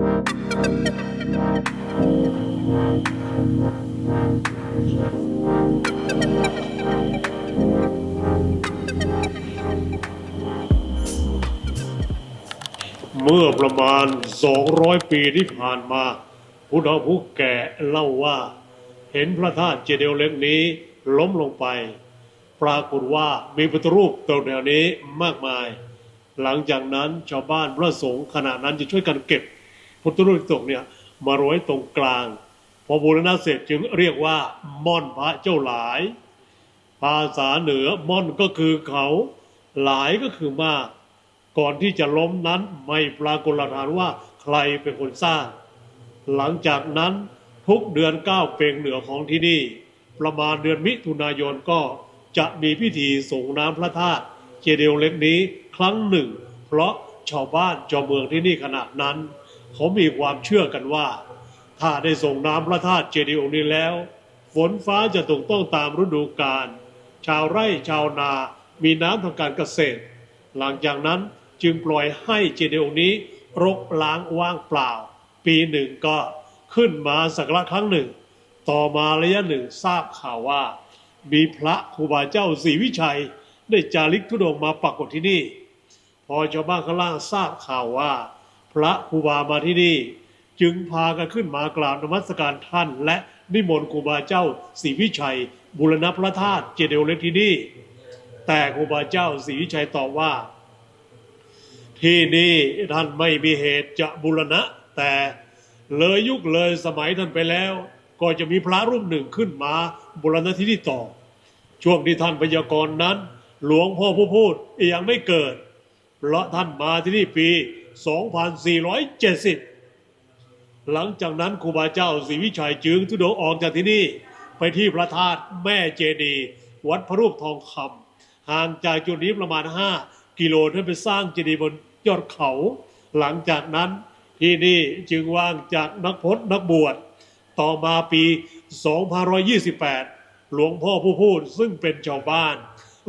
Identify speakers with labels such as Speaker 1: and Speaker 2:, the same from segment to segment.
Speaker 1: เมื่อประมาณ 200 ปีที่ผ่านมาผู้เฒ่าผู้แก่เล่าว่า เห็นพระธาตุเจดีย์เล็กนี้ล้มลงไป ปรากฏว่ามีพุทธรูปตรงแถวนี้มากมาย หลังจากนั้นชาวบ้านพระสงฆ์ขณะนั้นจะช่วยกันเก็บ พุทธรูปตกเนี่ยมาไว้ตรงกลาง พอบูรณะเสร็จจึงเรียกว่า ม่อนพระเจ้าหลาย ภาษาเหนือม่อนก็คือเขาหลายก็คือมาก ก่อนที่จะล้มนั้นไม่ปรากฏหลักฐานว่าใครเป็นคนสร้าง หลังจากนั้นทุกเดือนเก้าเปงเหนือของที่นี่ ประมาณเดือนมิถุนายนก็จะมีพิธีส่งน้ำพระธาตุเจดีย์เล็กนี้ครั้งหนึ่ง เพราะชาวบ้านชาวเมืองที่นี่ขณะนั้น เขามีความเชื่อกันว่า ถ้าได้ส่งน้ำพระธาตุเจดีย์องค์นี้แล้ว ฝนฟ้าจะตกต้องตามฤดูกาลชาวไร่ชาวนามีน้ำทำการเกษตร หลังจากนั้นจึงปล่อยให้เจดีย์องค์นี้ รกล้างว่างเปล่า ปีหนึ่งก็ขึ้นมาสักการะครั้งหนึ่ง ต่อมาระยะหนึ่งทราบข่าวว่า มีพระครูบาเจ้าศรีวิชัย ได้จาริกธุดงมาปักกฏที่นี่ พอชาวบ้านข้างล่างทราบข่าวว่า พระครูบามาที่นี่ จึงพากันขึ้นมากราบนมัสการท่าน และนิมนต์ครูบาเจ้าศรีวิชัย บุรณพระธาตุเจดีย์เล็กที่นี่ แต่ครูบาเจ้าศรีวิชัยตอบว่า ที่นี่ท่านไม่มีเหตุจะบูรณะ แต่เลยยุคเลยสมัยท่านไปแล้ว ก็จะมีพระรูปหนึ่งขึ้นมาบูรณะที่นี่ต่อ ช่วงที่ท่านพยากรณ์นั้น หลวงพ่อผู้พูดยังไม่เกิด เพราะท่านมาที่นี่ปี 2470 หลังจากนั้นครูบาเจ้าศรีวิชัยจึงทุดงออกจากที่นี่ไปที่พระธาตุแม่เจดีย์วัดพระรูปทองคำห่างจากจุดนี้ประมาณ 5 กิโลท่านไปสร้างเจดีย์บนยอดเขา หลังจากนั้นที่นี่จึงว่างจากนักพจน์นักบวช ต่อมาปี 2528 หลวงพ่อผู้พูดซึ่งเป็นชาวบ้าน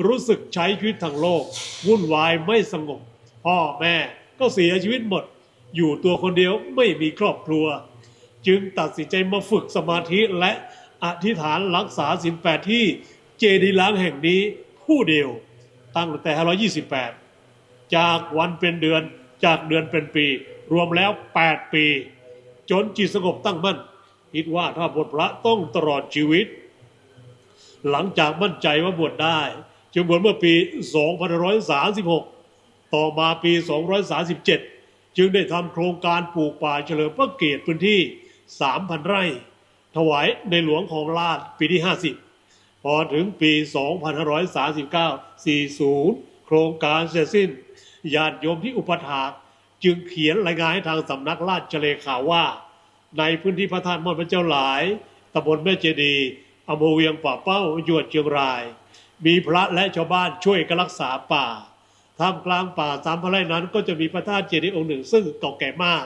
Speaker 1: รู้สึกใช้ชีวิตทางโลก วุ่นวายไม่สงบพ่อแม่ ก็เสียชีวิตหมด อยู่ตัวคนเดียวไม่มีครอบครัว จึงตัดสินใจมาฝึกสมาธิและอธิษฐานรักษาศีลแปดที่เจดีย์ล้างแห่งนี้ผู้เดียวตั้งแต่528 จากวันเป็นเดือนจากเดือนเป็นปี รวมแล้ว 8 ปี จนจิตสงบตั้งมั่น คิดว่าถ้าบวชพระต้องตลอดชีวิต หลังจากมั่นใจว่าบวชได้ จึงบวชเมื่อปี 2536 ต่อมาปี 237 จึงได้ทำโครงการปลูกป่าเฉลิมพระเกียรติพื้นที่ 3,000 ไร่ ถวายในหลวงของราชปีที่ 50 พอถึงปี 2539 40 โครงการเสร็จสิ้นญาติโยมที่อุปถากจึงเขียนรายงานให้ทางสำนักราชเลขาว่า ในพื้นที่พระธาตุมอดพระเจ้าหลายตำบลแม่เจดีอำเภอเวียงป่าเป้าจังหวัดเชียงราย มีพระและชาวบ้านช่วยกันรักษาป่า ท่ามกลางป่าสามพระไร่นั้น ก็จะมีพระธาตุเจดีย์องค์หนึ่ง ซึ่งเก่าแก่มาก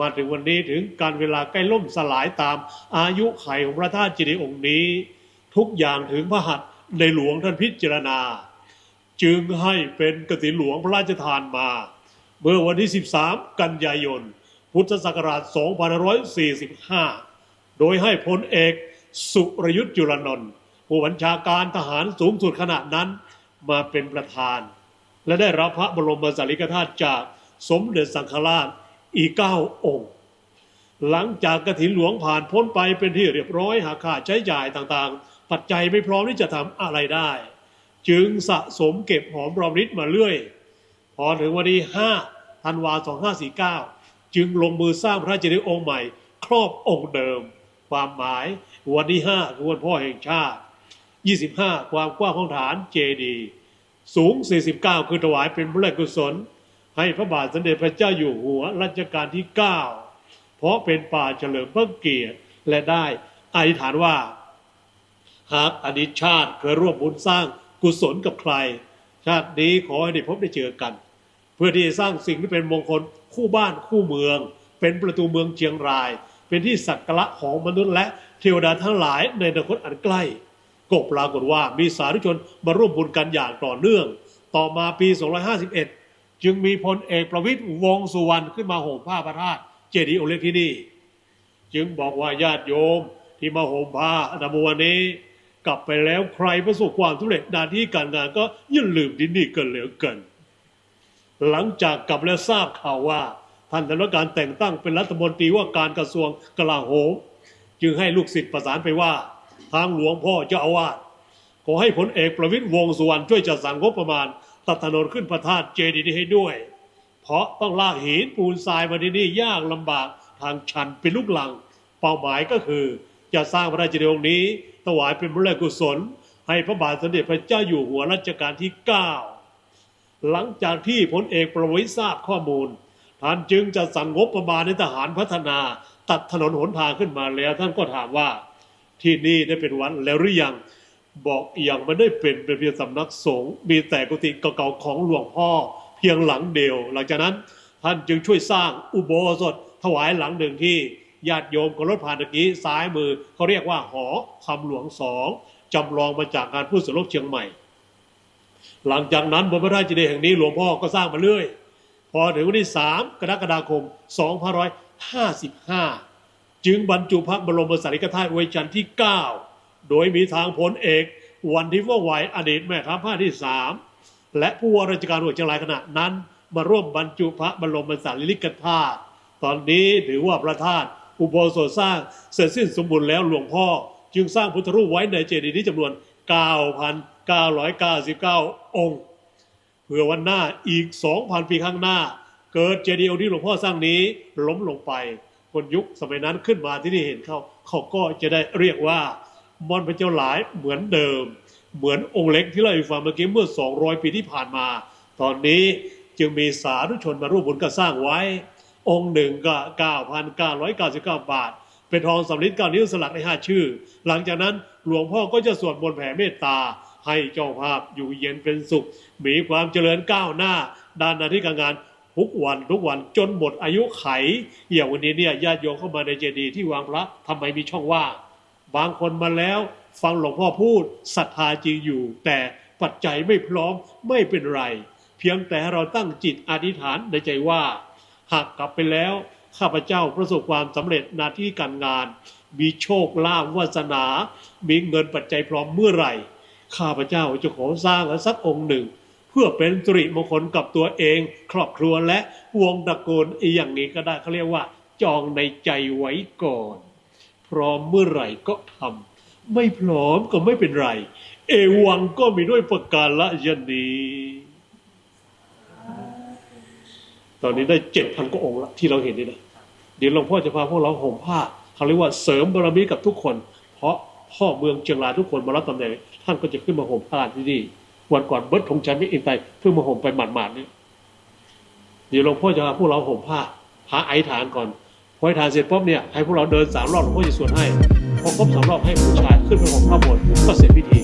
Speaker 1: มาถึงวันนี้ถึงการเวลาใกล้ล่มสลายตามอายุไขของพระธาตุเจดีย์องค์นี้ ทุกอย่างถึงพระหัตถ์ในหลวงท่านพิจารณา จึงให้เป็นกฐิหลวงพระราชทานมา เมื่อวันที่ 13 กันยายน พุทธศักราช 2545 โดยให้พลเอกสุรยุทธ์จุลนนท์ผู้บัญชาการทหารสูงสุดขณะนั้นมาเป็นประธาน และได้รับพระบรมสารีริกธาตุจากสมเด็จสังฆราชอีกเก้าองค์ หลังจากกฐินหลวงผ่านพ้นไปเป็นที่เรียบร้อยหาค่าใช้จ่ายต่างๆ ปัจจัยไม่พร้อมที่จะทำอะไรได้ จึงสะสมเก็บหอมรอมริบมาเรื่อย พอถึงวันที่5ธันวา2549 จึงลงมือสร้างพระเจดีย์องค์ใหม่ ครอบองค์เดิม ความหมายวันที่5คือวันพ่อแห่งชาติ 25 ความกว้างของฐานเจดีย์ สูง 49 คือถวายเป็นพระราชกุศล ให้พระบาทสมเด็จพระเจ้าอยู่หัวรัชกาลที่ 9 เพราะเป็นป่าเฉลิมพระเกียรติและได้อธิษฐานว่า หากอดีตชาติเคยร่วมบุญสร้างกุศลกับใคร ชาตินี้ขอให้ได้พบได้เจอกัน เพื่อที่จะสร้างสิ่งที่เป็นมงคลคู่บ้านคู่เมือง เป็นประตูเมืองเชียงราย เป็นที่สักการะของมนุษย์และเทวดาทั้งหลายในอนาคตอันใกล้ ก็ปรากฏว่ามีสาธุชนมาร่วมบุญกันอย่างต่อเนื่อง ต่อมาปี 251 จึงมีพลเอกประวิตยวงสุวรรณขึ้นมาห่มผ้าพระธาตุเจดีย์องค์เล็กที่นี่ จึงบอกว่าญาติโยมที่มาห่มผ้าอนามวันนี้ กลับไปแล้วใครประสบความสำเร็จหน้าที่การงานก็อย่าลืมที่นี่กันเหลือเกินหลังจากกลับแล้วทราบข่าวว่าท่านได้รับการแต่งตั้งเป็นรัฐมนตรีว่าการกระทรวงกลาโหม จึงให้ลูกศิษย์ประสานไปว่า ทางหลวงพ่อเจ้าอาวาสขอให้พลเอกประวิตยวงสุวรรณช่วยจัดสรรงบประมาณ ตัดถนนขึ้นพระธาตุเจดีย์นี้ให้ด้วย เพราะต้องลากหินปูนทรายมาที่นี่ยากลำบากทางชันเป็นลูกหลัง เป้าหมายก็คือ จะสร้างพระราชเดีองนี้ ถวายเป็นพระราชกุศล ให้พระบาทสมเด็จพระเจ้าอยู่หัวรัชกาลที่ 9 หลังจากที่พลเอกประวิตยทราบข้อมูลท่านจึงจะสั่งงบประมาณในทหารพัฒนา ตัดถนนหนทางขึ้นมาแล้วท่านก็ถามว่า ที่นี่ได้เป็นวัดแล้วหรือยังบอกอยังไม่ได้เป็นเป็นเพียงสำนักสงฆ์มีแต่กุฏิเก่าๆของหลวงพ่อเพียงหลังเดียว หลังจากนั้นท่านจึงช่วยสร้างอุโบสถถวายหลังหนึ่งที่ญาติโยมก็รถผ่านตะกี้ซ้ายมือเขาเรียกว่าหอคำหลวงสองจำลองมาจากงานผู้สรุปเชียงใหม่ หลังจากนั้นบนพระราชเจดีแห่งนี้หลวงพ่อก็สร้างมาเรื่อย พอถึงวันที่ 3 กรกฎาคม 2555 จึงบรรจุพระบรมสารีริกธาตุไว้ชั้นที่ 9 โดยมีทางพลเอกวันที่ว่องไวอดีตแม่ทัพภาคที่ 3 และผู้ว่าราชการจังหวัดเชียงรายขณะนั้น มาร่วมบรรจุพระบรมสารีริกธาตุตอนนี้ถือว่าพระธาตุอุโบสถสร้างเสร็จสิ้นสมบูรณ์แล้วหลวงพ่อ จึงสร้างพุทธรูปไว้ในเจดีย์นี้จำนวน 9,999 องค์เพื่อวันหน้าอีก 2,000 ปีข้างหน้า เกิดเจดีย์องค์ที่หลวงพ่อสร้างนี้ล้มลงไป คนยุคสมัยนั้นขึ้นมาที่นี่เห็นเขาเขาก็จะได้เรียกว่ามอนพระเจ้าหลายเหมือนเดิม เหมือนองค์เล็กที่เราให้ฟังเมื่อกี้เมื่อ 200 ปีที่ผ่านมา ตอนนี้จึงมีสาธุชนมาร่วมบุญก็สร้างไว้ องค์หนึ่งก็ 9,999 บาท เป็นทองสำริดเก้านิ้วสลักในห้าชื่อ หลังจากนั้นหลวงพ่อก็จะสวดมนต์แผ่เมตตา ให้เจ้าภาพอยู่เย็นเป็นสุข มีความเจริญก้าวหน้าด้านหน้าที่การงาน ทุกวันทุกวันจนหมดอายุไขอย่างวันนี้เนี่ยญาติโยมเข้ามาในเจดีย์ที่วางพระทำไมมีช่องว่างบางคนมาแล้ว ฟังหลวงพ่อพูดศรัทธาจริงอยู่ แต่ปัจจัยไม่พร้อมไม่เป็นไร เพียงแต่เราตั้งจิตอธิษฐานในใจว่า หากกลับไปแล้ว ข้าพเจ้าประสบความสำเร็จหน้าที่การงาน มีโชคลาภวาสนา มีเงินปัจจัยพร้อมเมื่อไหร่ ข้าพเจ้าจะขอสร้างสักองค์หนึ่ง เพื่อเป็นสิริมงคลกับตัวเอง ครอบครัวและวงตระกูลอีอย่างนี้ก็ได้เขาเรียกว่า จองในใจไว้ก่อน พร้อมเมื่อไหร่ก็ทำไม่พร้อมก็ไม่เป็นไร เอวังก็มีด้วยประการละยนนี้ ตอนนี้ได้เจ็ดพันกว่าองค์ละที่เราเห็นนี่นะเดี๋ยวหลวงพ่อจะพาพวกเราห่มผ้าเขาเรียกว่าเสริมบารมีกับทุกคน เพราะพ่อเมืองเชียงรายทุกคนมารับตำแหน่งท่านก็จะขึ้นมาห่มผ้าที่นี่ วันก่อนเบิร์ตธงชัยไม่อินไตเพิ่งมาห่มไปหมาดๆเนี่ยเดี๋ยวหลวงพ่อจะพาพวกเราห่มผ้าพาไอ้ฐานก่อนพอไอฐานเสร็จปุ๊บเนี่ยให้พวกเราเดินสามรอบหลวงพ่อจะสวดให้พอครบสามรอบให้ผู้ชายขึ้นไปห่มผ้าบนก็เสร็จพิธี